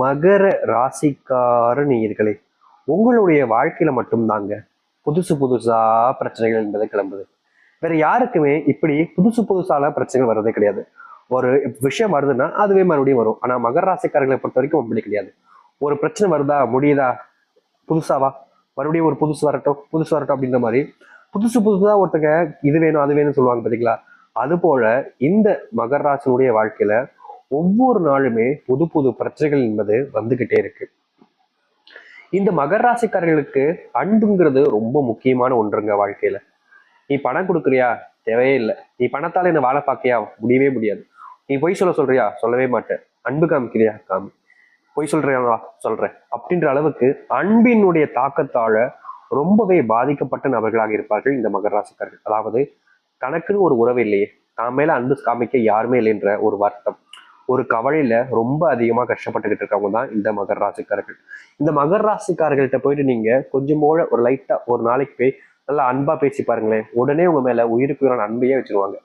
மகர ராசிக்கார நேயர்களே உங்களுடைய வாழ்க்கையில மட்டும்தாங்க புதுசு புதுசா பிரச்சனைகள் என்பது கிளம்புது. வேற யாருக்குமே இப்படி புதுசு புதுசால பிரச்சனைகள் வர்றதே கிடையாது. ஒரு விஷயம் வருதுன்னா அதுவே மறுபடியும் வரும். ஆனா மகர ராசிக்காரர்களை பொறுத்த வரைக்கும் அப்படி கிடையாது. ஒரு பிரச்சனை வருதா முடியுதா? புதுசாவா மறுபடியும் ஒரு புதுசு வரட்டும் புதுசு வரட்டும் அப்படின்ற மாதிரி. புதுசு புதுசாக ஒருத்தங்க இது வேணும் அது வேணும்னு சொல்லுவாங்க பார்த்தீங்களா அது போல இந்த மகர ராசினுடைய வாழ்க்கையில ஒவ்வொரு நாளுமே புது புது பிரச்சனைகள் என்பது வந்துகிட்டே இருக்கு. இந்த மகர ராசிக்காரர்களுக்கு அன்புங்கிறது ரொம்ப முக்கியமான ஒன்றுங்க வாழ்க்கையில. நீ பணம் கொடுக்குறியா? தேவையே இல்லை. நீ பணத்தால என்ன வாழ பார்க்கியா முடியவே முடியாது. நீ பொய் சொல்ல சொல்றியா? சொல்லவே மாட்டேன். அன்பு காமிக்கிறியா? காமி. பொய் சொல்றியா சொல்றேன். அப்படின்ற அளவுக்கு அன்பினுடைய தாக்கத்தால ரொம்பவே பாதிக்கப்பட்ட நபர்களாக இருப்பார்கள் இந்த மகர ராசிக்காரர்கள். அதாவது தனக்குன்னு ஒரு உறவு இல்லையே. தான் மேல அன்பு காமிக்க யாருமே இல்லைன்ற ஒரு வருத்தம். ஒரு கவலையில ரொம்ப அதிகமா கஷ்டப்பட்டுக்கிட்டு இருக்கவங்க தான் இந்த மகர் ராசிக்காரர்கள். இந்த மகர் ராசிக்காரர்கள்ட்ட போயிட்டு நீங்க கொஞ்சம் போல ஒரு லைட்டா ஒரு நாளைக்கு போய் நல்லா அன்பா பேசி பாருங்களேன். உடனே உங்க மேல உயிருக்கு உயிரான அன்பையே வச்சிருவாங்க.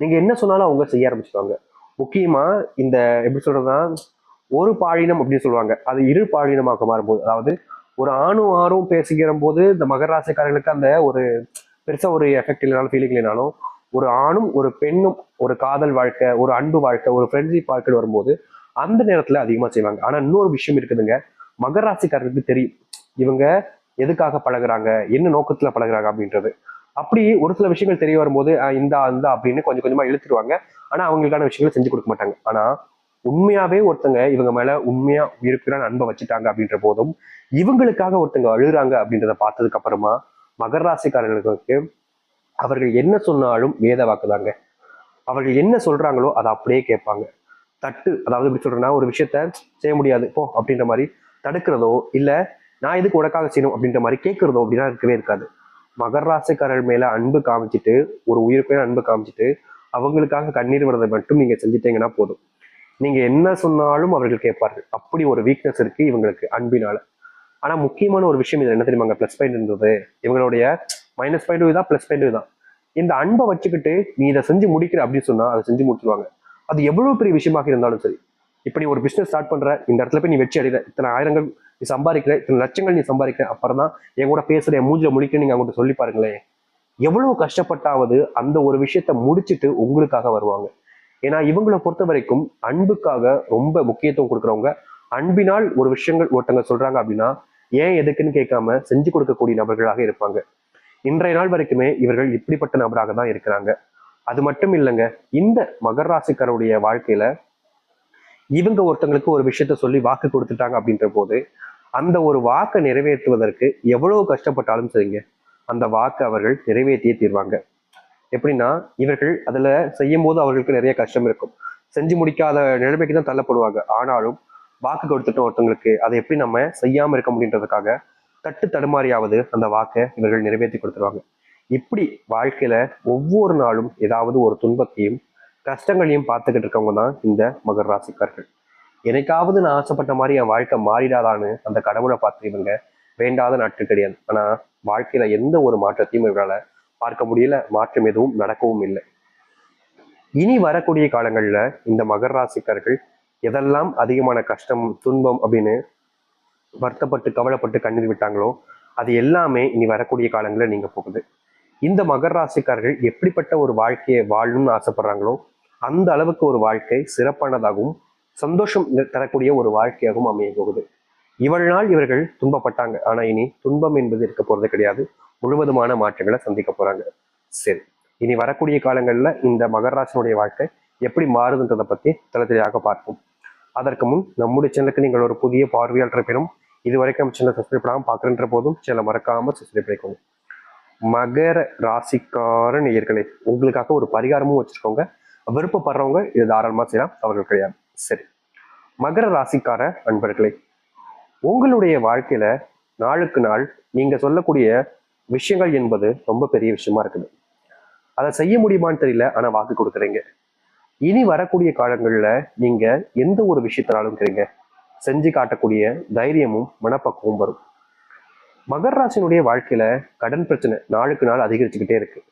நீங்க என்ன சொன்னாலும் அவங்க செய்ய ஆரம்பிச்சிருவாங்க. முக்கியமா இந்த எப்படி சொல்றதுன்னா ஒரு பாலினம் அப்படின்னு சொல்லுவாங்க. அது இரு பாலினமாக மாறும்போது அதாவது ஒரு ஆணும் ஆணும் பேசிக்கிற போது இந்த மகர ராசிக்காரர்களுக்கு அந்த ஒரு பெருசா ஒரு எஃபெக்ட் இல்லைனாலும் ஃபீலிங் இல்லைனாலும் ஒரு ஆணும் ஒரு பெண்ணும் ஒரு காதல் வாழ்க்கை ஒரு அன்பு வாழ்க்கை ஒரு ஃப்ரெண்ட்ஷிப் வாழ்க்கைன்னு வரும்போது அந்த நேரத்துல அதிகமா செய்வாங்க. ஆனா இன்னொரு விஷயம் இருக்குதுங்க. மகர ராசிக்காரர்களுக்கு தெரியும். இவங்க எதுக்காக பழகுறாங்க? என்ன நோக்கத்துல பழகுறாங்க அப்படின்றது. அப்படி ஒரு சில விஷயங்கள் தெரிய வரும்போது இந்த இந்தா அப்படின்னு கொஞ்சம் கொஞ்சமா இழுத்துருவாங்க. ஆனா அவங்களுக்கான விஷயங்களை செஞ்சு கொடுக்க மாட்டாங்க. ஆனா உண்மையாவே ஒருத்தங்க இவங்க மேல உண்மையா இருக்கிற அன்பை வச்சுட்டாங்க அப்படின்ற போதும் இவங்களுக்காக ஒருத்தங்க அழுகுறாங்க அப்படின்றத பார்த்ததுக்கு அப்புறமா மகர ராசிக்காரர்களுக்கு அவர்கள் என்ன சொன்னாலும் வேத வாக்குதாங்க. அவர்கள் என்ன சொல்றாங்களோ அதை அப்படியே கேட்பாங்க. தட்டு அதாவது எப்படி சொல்றேன்னா ஒரு விஷயத்த செய்ய முடியாது போ அப்படின்ற மாதிரி தடுக்கிறதோ இல்ல நான் எதுக்கு உனக்காக செய்யணும் அப்படின்ற மாதிரி கேட்கறதோ அப்படின்னா இருக்கவே இருக்காது. மகர் ராசிக்காரர்கள் மேல அன்பு காமிச்சிட்டு ஒரு உயிருக்கு அன்பு காமிச்சிட்டு அவங்களுக்காக கண்ணீர் விடுறதை மட்டும் நீங்க செஞ்சிட்டீங்கன்னா போதும். நீங்க என்ன சொன்னாலும் அவர்கள் கேட்பார்கள். அப்படி ஒரு வீக்னஸ் இருக்கு இவங்களுக்கு அன்பினால. ஆனா முக்கியமான ஒரு விஷயம் இது என்ன தெரியுமாங்க? பிளஸ் பாயிண்ட் இருந்தது. இவங்களுடைய மைனஸ் பாயிண்ட் தான் ப்ளஸ் பாயிண்ட் தான். இந்த அன்பை வச்சுக்கிட்டு நீ இதை செஞ்சு முடிக்கிற அப்படின்னு சொன்னா அதை செஞ்சு முடிச்சிருவாங்க. அது எவ்வளவு பெரிய விஷயமாக இருந்தாலும் சரி. இப்படி நீ ஒரு பிசினஸ் ஸ்டார்ட் பண்ற இந்த இடத்துல போய் நீ வெற்றி அடைகிற இத்தனை ஆயிரங்கள் நீ சம்பாதிக்கிற இத்தனை லட்சங்கள் நீ சம்பாதிக்கிற அப்புறம் தான் என் கூட பேசுற என் மூஞ்சில் முடிக்க நீங்க அவங்ககிட்ட சொல்லி பாருங்களேன். எவ்வளவு கஷ்டப்பட்டாவது அந்த ஒரு விஷயத்த முடிச்சிட்டு உங்களுக்காக வருவாங்க. ஏன்னா இவங்களை பொறுத்த வரைக்கும் அன்புக்காக ரொம்ப முக்கியத்துவம் கொடுக்குறவங்க அன்பினால் ஒரு விஷயங்கள் ஒருத்தங்க சொல்றாங்க அப்படின்னா ஏன் எதுக்குன்னு கேட்காம செஞ்சு கொடுக்கக்கூடிய நபர்களாக இருப்பாங்க. இன்றைய நாள் வரைக்குமே இவர்கள் இப்படிப்பட்ட நபராக தான் இருக்கிறாங்க. அது மட்டும் இல்லைங்க இந்த மகர ராசிக்காரருடைய வாழ்க்கையில இவங்க ஒருத்தங்களுக்கு ஒரு விஷயத்த சொல்லி வாக்கு கொடுத்துட்டாங்க அப்படின்ற போது அந்த ஒரு வாக்கை நிறைவேற்றுவதற்கு எவ்வளவு கஷ்டப்பட்டாலும் சரிங்க அந்த வாக்கை அவர்கள் நிறைவேற்றியே தீர்வாங்க. எப்படின்னா இவர்கள் அதுல செய்யும் போது அவர்களுக்கு நிறைய கஷ்டம் இருக்கும். செஞ்சு முடிக்காத நிலைமைக்கு தான் தள்ளப்படுவாங்க. ஆனாலும் வாக்கு கொடுத்துட்டோம் ஒருத்தவங்களுக்கு அதை எப்படி நம்ம செய்யாம இருக்க முடியுன்றதுக்காக தட்டு தடுமாறியாவது அந்த வாக்கை இவர்கள் நிறைவேற்றி கொடுத்துருவாங்க. இப்படி வாழ்க்கையில ஒவ்வொரு நாளும் ஏதாவது ஒரு துன்பத்தையும் கஷ்டங்களையும் பார்த்துக்கிட்டு இருக்கவங்க தான் இந்த மகர ராசிக்காரர்கள். எனக்காவது நான் ஆசைப்பட்ட மாதிரி என் வாழ்க்கை மாறிடாதான்னு அந்த கடவுளை பார்த்து இவங்க வேண்டாத நாட்கள் கிடையாது. ஆனா வாழ்க்கையில எந்த ஒரு மாற்றத்தையும் இவரால் பார்க்க முடியல மாற்றம் எதுவும் நடக்கவும் இல்லை. இனி வரக்கூடிய காலங்களில் இந்த மகர ராசிக்காரர்கள் எதெல்லாம் அதிகமான கஷ்டம் துன்பம் அப்படின்னு வருத்தப்பட்டு கவலைப்பட்டு கண்ணீர் விட்டாங்களோ அது எல்லாமே இனி வரக்கூடிய காலங்களில் நீங்க போகுது. இந்த மகர ராசிக்காரர்கள் எப்படிப்பட்ட ஒரு வாழ்க்கையை வாழணும்னு ஆசைப்படுறாங்களோ அந்த அளவுக்கு ஒரு வாழ்க்கை சிறப்பானதாகவும் சந்தோஷம் தரக்கூடிய ஒரு வாழ்க்கையாகவும் அமைய போகுது. இவள் நாள் இவர்கள் துன்பப்பட்டாங்க. ஆனா இனி துன்பம் என்பது இருக்க போறது கிடையாது. முழுவதுமான மாற்றங்களை சந்திக்க போறாங்க. சரி இனி வரக்கூடிய காலங்கள்ல இந்த மகராசனுடைய வாழ்க்கை எப்படி மாறுதுன்றதை பத்தி தலைத்தலையாக பார்ப்போம். அதற்கு முன் நம்முடைய சேனலுக்கு நீங்கள் ஒரு புதிய பார்வையாளர் பெறும் இது வரைக்கும் நம்ம சேனல் சப்ஸ்கிரைப் பண்ணாமல் பார்க்குறன்ற போதும் சேனலை மறக்காம சப்ஸ்கிரைப் பண்ணிக்கோங்க. மகர ராசிக்கார நேயர்களே உங்களுக்காக ஒரு பரிகாரமும் வச்சுருக்கோங்க. விருப்பப்படுறவங்க இது தாராளமா செய்யலாம். அவர்கள் கிடையாது. சரி. மகர ராசிக்கார அன்பர்களே உங்களுடைய வாழ்க்கையில நாளுக்கு நாள் நீங்க சொல்லக்கூடிய விஷயங்கள் என்பது ரொம்ப பெரிய விஷயமா இருக்குது. அதை செய்ய முடியுமான்னு தெரியல ஆனா வாக்கு கொடுக்குறீங்க. இனி வரக்கூடிய காலங்கள்ல நீங்க எந்த ஒரு விஷயத்தினாலும் இருக்கிறீங்க செஞ்சு காட்டக்கூடிய தைரியமும் மனப்பக்குவம் வரும். மகர் ராசினுடைய வாழ்க்கையில கடன் பிரச்சனை நாளுக்கு நாள் அதிகரிச்சுக்கிட்டே இருக்கு.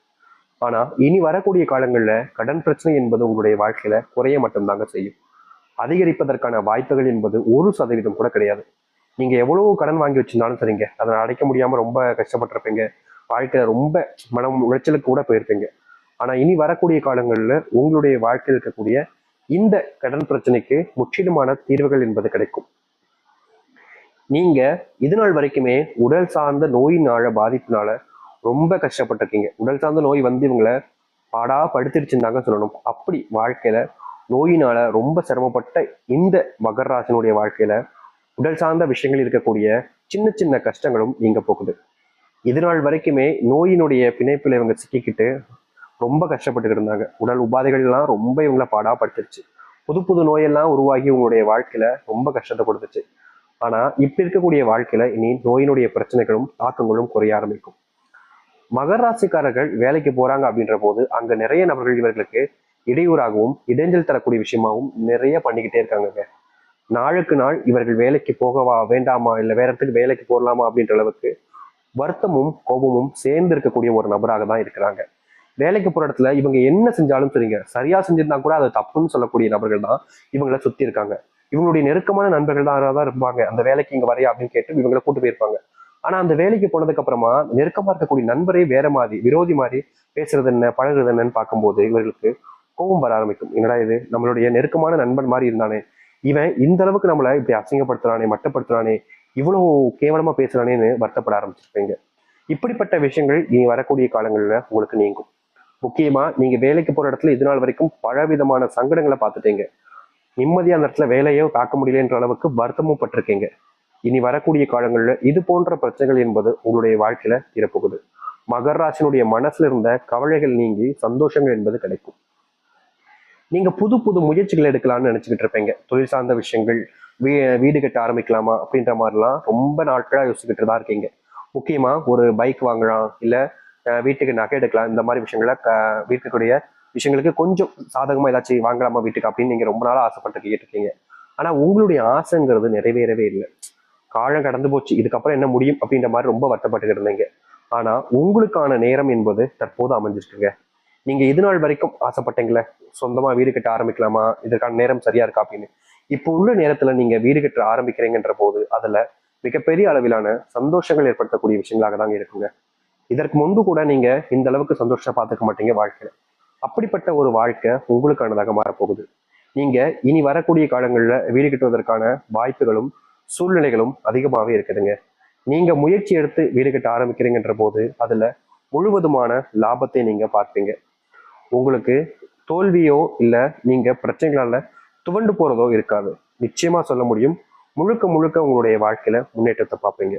ஆனா இனி வரக்கூடிய காலங்களில் கடன் பிரச்சனை என்பது உங்களுடைய வாழ்க்கையில குறைய மட்டும்தாங்க செய்யும். அதிகரிப்பதற்கான வாய்ப்புகள் என்பது ஒரு சதவீதம் கூட கிடையாது. நீங்க எவ்வளவு கடன் வாங்கி வச்சிருந்தாலும் சரிங்க. அதை அடைக்க முடியாம ரொம்ப கஷ்டப்பட்டிருப்பீங்க. வாழ்க்கையில ரொம்ப மனம் உளைச்சலுக்கு கூட போயிருப்பீங்க. ஆனா இனி வரக்கூடிய காலங்களில் உங்களுடைய வாழ்க்கையில் இருக்கக்கூடிய இந்த கடன் பிரச்சனைக்கு முற்றிலுமான தீர்வுகள் என்பது கிடைக்கும். நீங்க இது நாள் வரைக்குமே உடல் சார்ந்த நோயினால பாதிப்புனால ரொம்ப கஷ்டப்பட்டிருக்கீங்க. உடல் சார்ந்த நோய் வந்து இவங்களை பாடா படுத்திருச்சுருந்தாங்க சொல்லணும். அப்படி வாழ்க்கையில நோயினால ரொம்ப சிரமப்பட்ட இந்த மகர ராசினுடைய வாழ்க்கையில உடல் சார்ந்த விஷயங்கள் இருக்கக்கூடிய சின்ன சின்ன கஷ்டங்களும் நீங்க போகுது. இது நாள் வரைக்குமே நோயினுடைய பிணைப்பில் இவங்க சிக்கிக்கிட்டு ரொம்ப கஷ்டப்பட்டு இருந்தாங்க. உடல் உபாதைகள் எல்லாம் ரொம்ப இவங்களை பாடா புது புது நோயெல்லாம் உருவாகி உங்களுடைய வாழ்க்கையில ரொம்ப கஷ்டத்தை கொடுத்துச்சு. ஆனா இப்ப இருக்கக்கூடிய வாழ்க்கையில இனி நோயினுடைய பிரச்சனைகளும் தாக்கங்களும் குறைய ஆரம்பிக்கும். மகர ராசிக்காரர்கள் வேலைக்கு போறாங்க அப்படின்ற போது அங்க நிறைய நபர்கள் இவர்களுக்கு இடையூறாகவும் இடைஞ்சல் தரக்கூடிய விஷயமாகவும் நிறைய பண்ணிக்கிட்டே இருக்காங்க நாளுக்கு நாள் இவர்கள் வேலைக்கு போகவா வேண்டாமா இல்லை வேற இடத்துக்கு வேலைக்கு போகலாமா அப்படின்ற அளவுக்கு வருத்தமும் கோபமும் சேர்ந்து இருக்கக்கூடிய ஒரு நபராக தான் இருக்கிறாங்க. வேலைக்கு போற இடத்துல இவங்க என்ன செஞ்சாலும் சரிங்க. சரியா செஞ்சிருந்தா கூட அது தப்புன்னு சொல்லக்கூடிய நபர்கள் தான் இவங்களை சுத்தி இருக்காங்க. இவங்களுடைய நெருக்கமான நண்பர்கள் தான் தான் இருப்பாங்க. அந்த வேலைக்கு இங்க வரையா அப்படின்னு கேட்டு இவங்களை கூட்டு போயிருப்பாங்க. ஆனா அந்த வேலைக்கு போனதுக்கு அப்புறமா நெருக்கமா இருக்கக்கூடிய நண்பரே வேற மாதிரி விரோதி மாதிரி பேசுறது என்ன பழகுறது என்னன்னு பார்க்கும்போது இவர்களுக்கு கோபம் வர ஆரம்பிக்கும். என்னடா இது? நம்மளுடைய நெருக்கமான நண்பன் மாதிரி இருந்தானே. இவன் இந்த அளவுக்கு நம்மளை இப்படி அசிங்கப்படுத்துறானே மட்டப்படுத்துறானே இவ்வளவு கேவலமா பேசுறானேன்னு வருத்தப்பட ஆரம்பிச்சிருப்பீங்க. இப்படிப்பட்ட விஷயங்கள் இனி வரக்கூடிய காலங்களில் உங்களுக்கு நீங்கும். முக்கியமா நீங்க வேலைக்கு போற இடத்துல இது நாள் வரைக்கும் பல விதமான சங்கடங்களை பார்த்துட்டீங்க. நிம்மதியாக அந்த இடத்துல வேலையோ தாக்க முடியலன்ற அளவுக்கு வருத்தமும் பட்டிருக்கீங்க. இனி வரக்கூடிய காலங்களில் இது போன்ற பிரச்சனைகள் என்பது உங்களுடைய வாழ்க்கையில தீரப்போகுது மகர ராசினுடைய மனசுல இருந்த கவலைகள் நீங்கி சந்தோஷங்கள் என்பது கிடைக்கும். நீங்க புது புது முயற்சிகள் எடுக்கலாம்னு நினைச்சுக்கிட்டு இருப்பீங்க. தொழில் சார்ந்த விஷயங்கள் வீ வீடு கட்ட ஆரம்பிக்கலாமா அப்படின்ற மாதிரிலாம் ரொம்ப நாட்களா யோசிச்சுக்கிட்டு தான் இருக்கீங்க. முக்கியமா ஒரு பைக் வாங்கலாம் இல்லை வீட்டுக்கு நகை எடுக்கலாம். இந்த மாதிரி விஷயங்களை க- வீட்டுக்குடைய விஷயங்களுக்கு கொஞ்சம் சாதகமாக ஏதாச்சும் வாங்கலாமா வீட்டுக்கு அப்படின்னு நீங்கள் ரொம்ப நாளாக ஆசைப்பட்டு இருக்கீங்க. ஆனால் உங்களுடைய ஆசைங்கிறது நிறைவேறவே இல்லை. காலம் கடந்து போச்சு. இதுக்கப்புறம் என்ன முடியும் அப்படின்ற மாதிரி ரொம்ப வருத்தப்பட்டுக்கிட்டு இருந்தீங்க. ஆனால் உங்களுக்கான நேரம் என்பது தற்போது அமைஞ்சிருக்குங்க. நீங்கள் இது நாள் வரைக்கும் ஆசைப்பட்டீங்களே சொந்தமாக வீடு கட்ட ஆரம்பிக்கலாமா? இதற்கான நேரம் சரியாக இருக்கா அப்படின்னு. இப்போ உள்ள நேரத்தில் நீங்கள் வீடு கட்ட ஆரம்பிக்கிறீங்கன்ற போது அதில் மிகப்பெரிய அளவிலான சந்தோஷங்கள் ஏற்படுத்தக்கூடிய விஷயங்களாக தாங்க இருக்குங்க. இதற்கு முன்பு கூட நீங்க இந்த அளவுக்கு சந்தோஷம் பார்த்துக்க மாட்டீங்க வாழ்க்கையில. அப்படிப்பட்ட ஒரு வாழ்க்கை உங்களுக்கானதாக மாறப்போகுது. நீங்க இனி வரக்கூடிய காலங்களில் வீடு கட்டுவதற்கான வாய்ப்புகளும் சூழ்நிலைகளும் அதிகமாகவே இருக்குதுங்க. நீங்க முயற்சி எடுத்து வீடு கட்ட ஆரம்பிக்கிறீங்கன்ற போது அதுல முழுவதுமான லாபத்தை நீங்க பார்ப்பீங்க. உங்களுக்கு தோல்வியோ இல்லை நீங்க பிரச்சனைகளால துவண்டு போறதோ இருக்காது. நிச்சயமா சொல்ல முடியும். முழுக்க முழுக்க உங்களுடைய வாழ்க்கையில முன்னேற்றத்தை பார்ப்பீங்க.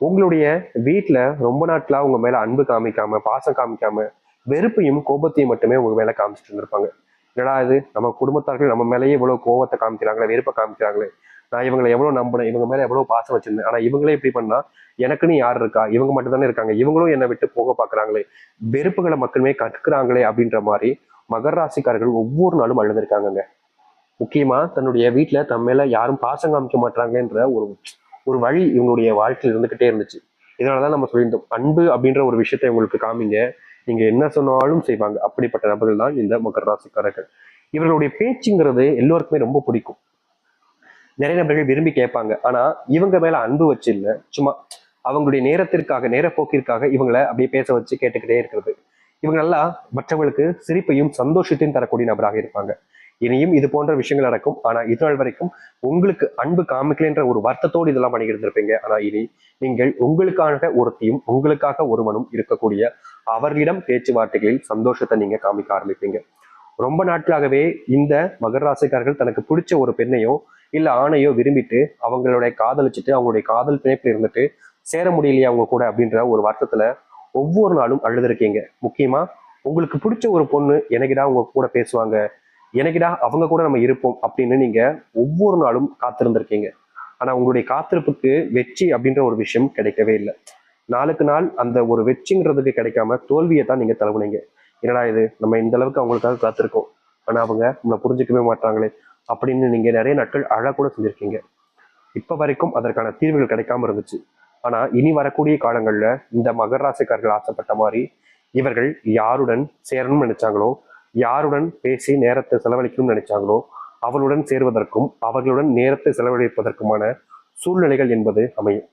உங்களுடைய வீட்டில் ரொம்ப நாட்களாக உங்கள் மேலே அன்பு காமிக்காம பாசம் காமிக்காம வெறுப்பையும் கோபத்தையும் மட்டுமே உங்கள் மேலே காமிச்சிட்டு இருந்திருப்பாங்க. என்னடா இது? நம்ம குடும்பத்தார்கள் நம்ம மேலேயே இவ்வளோ கோபத்தை காமிக்கிறாங்களே வெறுப்பை காமிக்கிறாங்களே. நான் இவங்களை எவ்வளோ நம்பினேன்? இவங்க மேலே எவ்வளோ பாசம் வச்சிருந்தேன்? ஆனால் இவங்களே இப்படி பண்ணால் எனக்குன்னு யார் இருக்கா? இவங்க மட்டும் தானே இருக்காங்க. இவங்களும் என்னை விட்டு போக பார்க்குறாங்களே. வெறுப்புகளை மக்களுமே கற்கிறாங்களே அப்படின்ற மாதிரி மகர ராசிக்காரர்கள் ஒவ்வொரு நாளும் அழுதுருக்காங்கங்க. முக்கியமாக தன்னுடைய வீட்டில் தம் மேலே யாரும் பாசம் காமிக்க மாட்டாங்கன்ற ஒரு ஒரு வழி இவங்களுடைய வாழ்க்கையில் இருந்துகிட்டே இருந்துச்சு. இதனாலதான் நம்ம சொல்லியிருந்தோம் அன்பு அப்படின்ற ஒரு விஷயத்தை உங்களுக்கு காமிங்க. நீங்க என்ன சொன்னாலும் செய்வாங்க. அப்படிப்பட்ட நபர்கள் தான் இந்த மகர ராசிக்காரர்கள். இவர்களுடைய பேச்சுங்கிறது எல்லோருக்குமே ரொம்ப பிடிக்கும். நிறைய நபர்கள் விரும்பி கேட்பாங்க. ஆனா இவங்க மேல அன்பு வச்சு இல்லை. சும்மா அவங்களுடைய நேரத்திற்காக நேரப்போக்கிற்காக இவங்களை அப்படியே பேச வச்சு கேட்டுக்கிட்டே இருக்கிறது. இவங்க நல்லா மற்றவங்களுக்கு சிரிப்பையும் சந்தோஷத்தையும் தரக்கூடிய நபராக இருப்பாங்க. இனியும் இது போன்ற விஷயங்கள் நடக்கும். ஆனா இது நாள் வரைக்கும் உங்களுக்கு அன்பு காமிக்கலைன்ற ஒரு வருத்தத்தோடு இதெல்லாம் பண்ணிக்கிட்டு இருப்பீங்க ஆனா இனி நீங்கள் உங்களுக்காக ஒருத்தையும் உங்களுக்காக ஒருவனும் இருக்கக்கூடிய அவர்களிடம் பேச்சுவார்த்தைகளில் சந்தோஷத்தை நீங்க காமிக்க ஆரம்பிப்பீங்க. ரொம்ப நாட்களாகவே இந்த மகர ராசிக்காரர்கள் தனக்கு பிடிச்ச ஒரு பெண்ணையோ இல்ல ஆணையோ விரும்பிட்டு அவங்களுடைய காதலிச்சுட்டு அவங்களுடைய காதல் பிணைப்பில் இருந்துட்டு சேர முடியலையா அவங்க கூட அப்படின்ற ஒரு வருத்தத்துல ஒவ்வொரு நாளும் அழுதுருக்கீங்க. முக்கியமா உங்களுக்கு பிடிச்ச ஒரு பொண்ணு எனக்குடா உங்க கூட பேசுவாங்க? எனக்குடா அவங்க கூட நம்ம இருப்போம் அப்படின்னு நீங்க ஒவ்வொரு நாளும் காத்திருந்திருக்கீங்க. ஆனா உங்களுடைய காத்திருப்புக்கு வெற்றி அப்படின்ற ஒரு விஷயம் கிடைக்கவே இல்லை. நாளுக்கு நாள் அந்த ஒரு வெற்றிங்கிறதுக்கு கிடைக்காம தோல்வியை தான் நீங்க தழுவுனீங்க. என்னடா இது? நம்ம இந்த அளவுக்கு அவங்களுக்காக காத்திருக்கோம். ஆனா அவங்க நம்மளை புரிஞ்சுக்கவே மாட்டாங்களே அப்படின்னு நீங்க நிறைய நாட்கள் அழக்கூட செஞ்சிருக்கீங்க இப்ப வரைக்கும் அதற்கான தீர்வுகள் கிடைக்காம இருந்துச்சு. ஆனா இனி வரக்கூடிய காலங்கள்ல இந்த மகர ராசிக்காரர்கள் ஆசைப்பட்ட மாதிரி இவர்கள் யாருடன் சேரணும்னு நினைச்சாங்களோ யாருடன் பேசி நேரத்தை செலவழிக்கணும்னு நினைச்சாங்களோ அவளுடன் சேர்வதற்கும் அவர்களுடன் நேரத்தை செலவழிப்பதற்குமான சூழ்நிலைகள் என்பது அமையும்.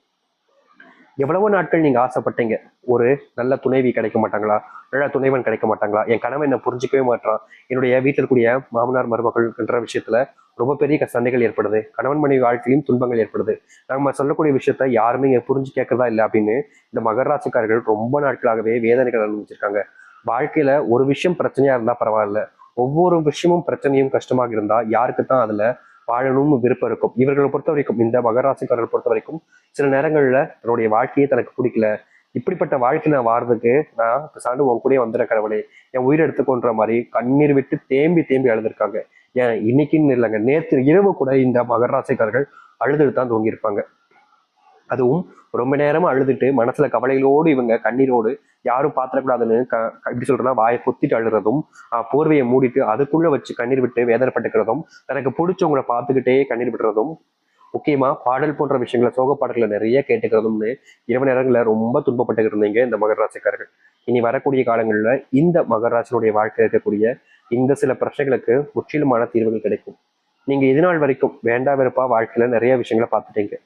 எவ்வளவோ நாட்கள் நீங்க ஆசைப்பட்டீங்க. ஒரு நல்ல துணைவி கிடைக்க மாட்டாங்களா? நல்ல துணைவன் கிடைக்க மாட்டாங்களா? என் கணவன் என்ன புரிஞ்சுக்கவே மாட்டான் என்னுடைய வீட்டில் இருக்கக்கூடிய மாமனார் மருமகள் என்ற விஷயத்துல ரொம்ப பெரிய க- சண்டைகள் ஏற்படுது. கணவன் மனைவி வாழ்க்கையிலும் துன்பங்கள் ஏற்படுது. நம்ம சொல்லக்கூடிய விஷயத்த யாருமே இங்க புரிஞ்சு கேட்கறதா இல்லை அப்படின்னு இந்த மகராசிக்காரர்கள் ரொம்ப நாட்களாகவே வேதனைகள் அனுபவிச்சிருக்காங்க. வாழ்க்கையில ஒரு விஷயம் பிரச்சனையா இருந்தா பரவாயில்ல. ஒவ்வொரு விஷயமும் பிரச்சனையும் கஷ்டமாக இருந்தா யாருக்கு தான் அதுல வாழணும்னு விருப்பம் இருக்கும். இவர்களை பொறுத்த வரைக்கும் இந்த மகராசிக்காரர்களை பொறுத்த வரைக்கும் சில நேரங்கள்ல தன்னுடைய வாழ்க்கையே தனக்கு பிடிக்கல. இப்படிப்பட்ட வாழ்க்கை நான் வாழ்றதுக்கு நான் சாண்டு உன் கூடயே வந்துட கடவுளே. என் உயிர் எடுத்துக்கொன்ற மாதிரி கண்ணீர் விட்டு தேம்பி தேம்பி அழுதுருக்காங்க. ஏன் இன்னைக்குன்னு இல்லைங்க. நேற்று இரவு கூட இந்த மகராசிக்காரர்கள் அழுது அழுதுட்டு தான் தூங்கியிருப்பாங்க. அதுவும் ரொம்ப நேரமாக அழுதுட்டு மனசுல கவலைகளோடு இவங்க கண்ணீரோடு யாரும் பாத்திரக்கூடாதுன்னு க எப்படி இப்படி வாயை கொத்திட்டு அழுறதும் போர்வையை மூடிட்டு அதுக்குள்ள வச்சு கண்ணீர் விட்டு வேதனைப்பட்டுக்கிறதும் தனக்கு பிடிச்சவங்கள பார்த்துக்கிட்டே கண்ணீர் விடுறதும் முக்கியமா பாடல் போன்ற விஷயங்களை சோக பாடல்களை நிறைய கேட்டுக்கிறதும்னு இரவு நேரங்களில் ரொம்ப துன்பப்பட்டு இருந்தீங்க இந்த மகராசிக்காரர்கள் இனி வரக்கூடிய காலங்களில் இந்த மகராசனுடைய வாழ்க்கை இருக்கக்கூடிய இந்த சில பிரச்சனைகளுக்கு முற்றிலுமான தீர்வுகள் கிடைக்கும். நீங்க இது நாள் வரைக்கும் வேண்டா வெறுப்பா வாழ்க்கையில நிறைய விஷயங்களை பார்த்துட்டீங்க.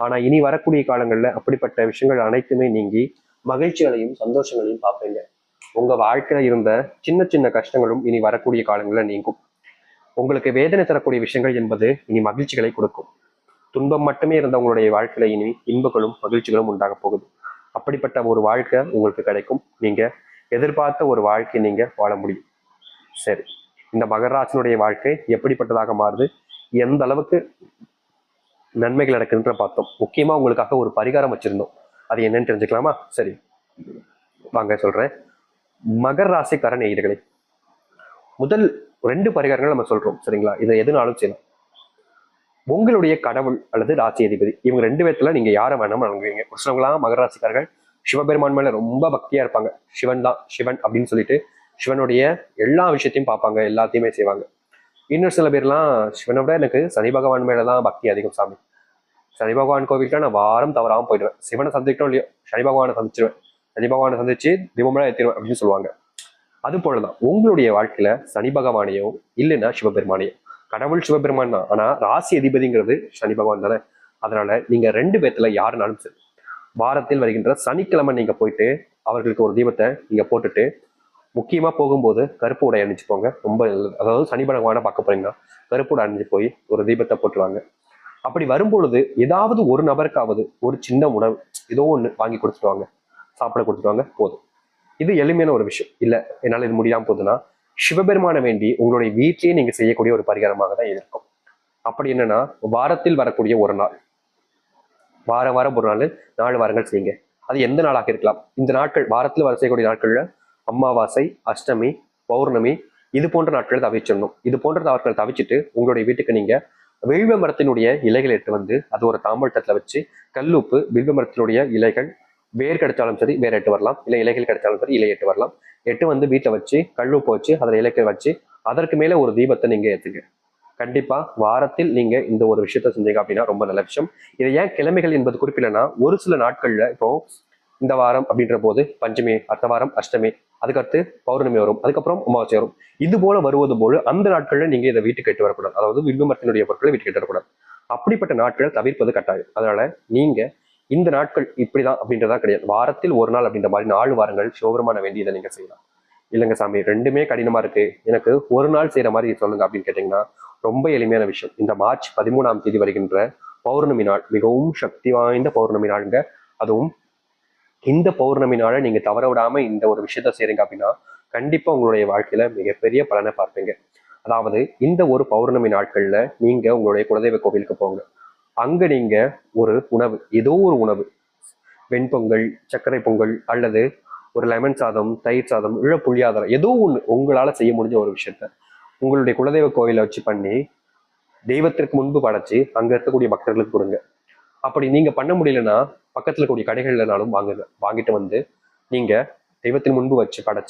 ஆனா இனி வரக்கூடிய காலங்களில் அப்படிப்பட்ட விஷயங்கள் அனைத்துமே நீங்கி மகிழ்ச்சிகளையும் சந்தோஷங்களையும் பார்ப்பீங்க. உங்க வாழ்க்கையில் இருந்த சின்ன சின்ன கஷ்டங்களும் இனி வரக்கூடிய காலங்களில் நீங்கும். உங்களுக்கு வேதனை தரக்கூடிய விஷயங்கள் என்பது இனி மகிழ்ச்சிகளை கொடுக்கும். துன்பம் மட்டுமே இருந்த உங்களுடைய வாழ்க்கையில இனி இன்பங்களும் மகிழ்ச்சிகளும் உண்டாக போகுது. அப்படிப்பட்ட ஒரு வாழ்க்கை உங்களுக்கு கிடைக்கும். நீங்க எதிர்பார்த்த ஒரு வாழ்க்கை நீங்க வாழ முடியும். சரி. இந்த மகராசனுடைய வாழ்க்கை எப்படிப்பட்டதாக மாறுது? எந்த அளவுக்கு நன்மைகள் நடக்குதுன்ற பார்த்தோம். முக்கியமாக உங்களுக்காக ஒரு பரிகாரம் வச்சுருந்தோம். அது என்னன்னு தெரிஞ்சுக்கலாமா? சரி. வாங்க சொல்கிறேன் மகர் ராசிக்கார நேயர்களே முதல் ரெண்டு பரிகாரங்கள் நம்ம சொல்கிறோம் சரிங்களா? இதை எதுனாலும் செய்யலாம். உங்களுடைய கடவுள் அல்லது ராசி அதிபதி இவங்க ரெண்டு பேர்த்துல நீங்கள் யாரை வேணாலும் வணங்குவீங்க. ஒரு சிலவங்களாம் மகர ராசிக்காரர்கள் சிவபெருமான் மேலே ரொம்ப பக்தியாக இருப்பாங்க. சிவன் தான் சிவன் அப்படின்னு சொல்லிட்டு சிவனுடைய எல்லா விஷயத்தையும் பார்ப்பாங்க எல்லாத்தையுமே செய்வாங்க. இன்னும் சில பேர்லாம் சிவனை விட எனக்கு சனி பகவான் மேலே தான் பக்தி அதிகம் சாமி. சனி பகவான் கோவிலுக்கு நான் வாரம் தவறாமல் போயிடுவேன். சிவனை சந்திக்கணும் இல்லையோ சனி பகவானை சந்திச்சிருவேன். சனி பகவானை சந்திச்சு தீபமெல்லாம் ஏற்றிடுவேன் அப்படின்னு சொல்லுவாங்க. அது போலதான் உங்களுடைய வாழ்க்கையில சனி பகவானையோ இல்லைன்னா சிவபெருமானையோ கடவுள் சிவபெருமான் தான். ஆனா ராசி அதிபதிங்கிறது சனி பகவான் தானே. அதனால நீங்க ரெண்டு பேர்த்துல யாருனாலும் சரி வாரத்தில் வருகின்ற சனிக்கிழமை நீங்க போயிட்டு அவர்களுக்கு ஒரு தீபத்தை நீங்க போட்டுட்டு முக்கியமா போகும்போது கருப்பு உடை அணிஞ்சுப்போங்க ரொம்ப அதாவது சனி பகவானை பார்க்க போறீங்கன்னா கருப்பு உடை அணிஞ்சு போய் ஒரு தீபத்தை போட்டுருவாங்க. அப்படி வரும்பொழுது ஏதாவது ஒரு நபருக்காவது ஒரு சின்ன உணவு ஏதோ ஒன்று வாங்கி கொடுத்துட்டு வாங்க சாப்பிட கொடுத்துட்டு வாங்க போதும். இது எளிமையான ஒரு விஷயம். இல்ல என்னால் இது முடியாமல் போகுதுன்னா சிவபெருமானை வேண்டி உங்களுடைய வீட்டிலேயே நீங்க செய்யக்கூடிய ஒரு பரிகாரமாக தான் இருக்கும். அப்படி என்னன்னா வாரத்தில் வரக்கூடிய ஒரு நாள். வாரம் வாரம் ஒரு நாள் நாலு வாரங்கள் செய்யுங்க. அது எந்த நாளாக இருக்கலாம். இந்த நாட்கள் வாரத்தில் வர செய்யக்கூடிய நாட்கள்ல அமாவாசை அஷ்டமி பௌர்ணமி இது போன்ற நாட்களை தவிச்சிடணும் இது போன்ற நாட்களை தவிச்சிட்டு உங்களுடைய வீட்டுக்கு நீங்க வில்வ மரத்தினுடைய இலைகளை எடுத்து வந்து அது ஒரு தாம்பழத்தத்துல வச்சு கல்லுப்பு வில்வ மரத்தினுடைய இலைகள் வேர் கிடைச்சாலும் சரி வேர் எட்டு வரலாம். இல்லை இலைகள் கிடைச்சாலும் சரி இலை எட்டு வரலாம். எட்டு வந்து வீட்டில் வச்சு கல்லுப்பு வச்சு அதில் இலைகள் வச்சு அதற்கு மேலே ஒரு தீபத்தை நீங்க ஏற்றுங்க கண்டிப்பா வாரத்தில் நீங்க இந்த ஒரு விஷயத்த செஞ்சீங்க அப்படின்னா ரொம்ப நல்ல விஷயம். இதை ஏன் கிழமைகள் என்பது குறிப்பிடனா ஒரு சில நாட்களில் இப்போ இந்த வாரம் அப்படின்ற போது பஞ்சமி அடுத்த வாரம் அஷ்டமி அதுக்கடுத்து பௌர்ணமி வரும் அதுக்கப்புறம் அமாவாசை வரும். இது போல வருவது போல அந்த நாட்கள்ல நீங்க இதை வீட்டுக்கு கட்டு வரக்கூடாது. அதாவது வில்வமரத்தினுடைய பொருட்களை வீட்டுக்கு கட்டு வரக்கூடாது. அப்படிப்பட்ட நாட்களை தவிர்ப்பது கட்டாயம். அதனால நீங்க இந்த நாட்கள் இப்படிதான் அப்படின்றதா கிடையாது. வாரத்தில் ஒரு நாள் அப்படின்ற மாதிரி நாலு வாரங்கள் சோபரமான வேண்டியதை நீங்க செய்யலாம். இல்லைங்க சாமி ரெண்டுமே கடினமா இருக்கு. எனக்கு ஒரு நாள் செய்யற மாதிரி சொல்லுங்க அப்படின்னு கேட்டீங்கன்னா ரொம்ப எளிமையான விஷயம். இந்த மார்ச் பதிமூணாம் தேதி வருகின்ற பௌர்ணமி நாள் மிகவும் சக்தி வாய்ந்த பௌர்ணமி நாளுங்க. அதுவும் இந்த பௌர்ணமி நாளை நீங்க தவற விடாம இந்த ஒரு விஷயத்த செய்றீங்க அப்படின்னா கண்டிப்பா உங்களுடைய வாழ்க்கையில மிகப்பெரிய பலனை பார்ப்பீங்க. அதாவது இந்த ஒரு பௌர்ணமி நாட்கள்ல நீங்க உங்களுடைய குலதெய்வ கோவிலுக்கு போங்க. அங்க நீங்க ஒரு உணவு ஏதோ ஒரு உணவு வெண்பொங்கல் சர்க்கரை பொங்கல் அல்லது ஒரு லெமன் சாதம் தயிர் சாதம் இழ புளியாதாரம் ஏதோ ஒன்று உங்களால செய்ய முடிஞ்ச ஒரு விஷயத்த உங்களுடைய குலதெய்வ கோவிலை வச்சு பண்ணி தெய்வத்திற்கு முன்பு படைச்சு அங்க இருக்கக்கூடிய பக்தர்களுக்கு கொடுங்க. அப்படி நீங்கள் பண்ண முடியலன்னா பக்கத்தில் கூடிய கடைகள்லனாலும் வாங்குங்க. வாங்கிட்டு வந்து நீங்கள் தெய்வத்தின் முன்பு வச்சு படைச்சு